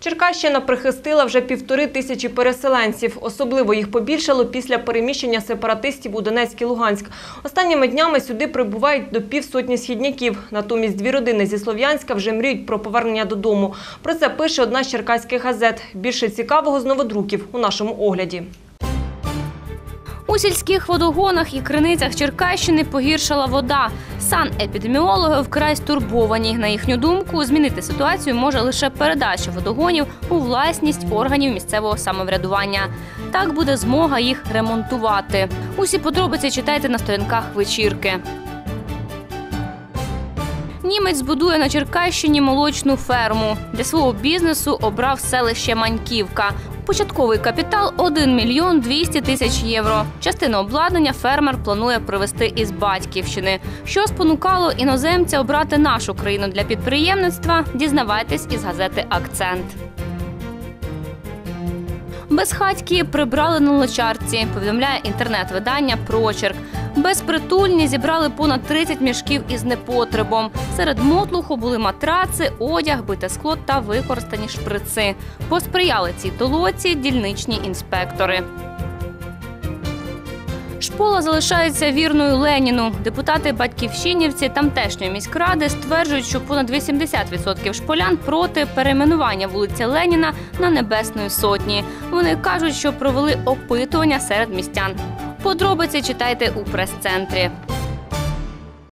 Черкащина прихистила вже півтори тисячі переселенців. Особливо їх побільшало після переміщення сепаратистів у Донецьк і Луганськ. Останніми днями сюди прибувають до півсотні східняків. Натомість дві родини зі Слов'янська вже мріють про повернення додому. Про це пише одна з черкаських газет. Більше цікавого з новодруків у нашому огляді. У сільських водогонах і криницях Черкащини погіршала вода. Санепідеміологи вкрай стурбовані. На їхню думку, змінити ситуацію може лише передача водогонів у власність органів місцевого самоврядування. Так буде змога їх ремонтувати. Усі подробиці читайте на сторінках вечірки. Німець збудує на Черкащині молочну ферму. Для свого бізнесу обрав селище Маньківка. Початковий капітал 1 мільйон 200 тисяч євро. Частину обладнання фермер планує привезти із батьківщини. Що спонукало іноземця обрати нашу країну для підприємництва? Дізнавайтесь із газети Акцент. Безхатьки прибрали на лочарці, повідомляє інтернет-видання Прочерк. Безпритульні зібрали понад 30 мішків із непотребом. Серед мотлуху були матраци, одяг, бите скло та використані шприци. Посприяли цій толоці дільничні інспектори. Шпола залишається вірною Леніну. Депутати батьківщинівці тамтешньої міськради стверджують, що понад 80% шполян проти перейменування вулиці Леніна на Небесної сотні. Вони кажуть, що провели опитування серед містян. Подробиці читайте у прес-центрі.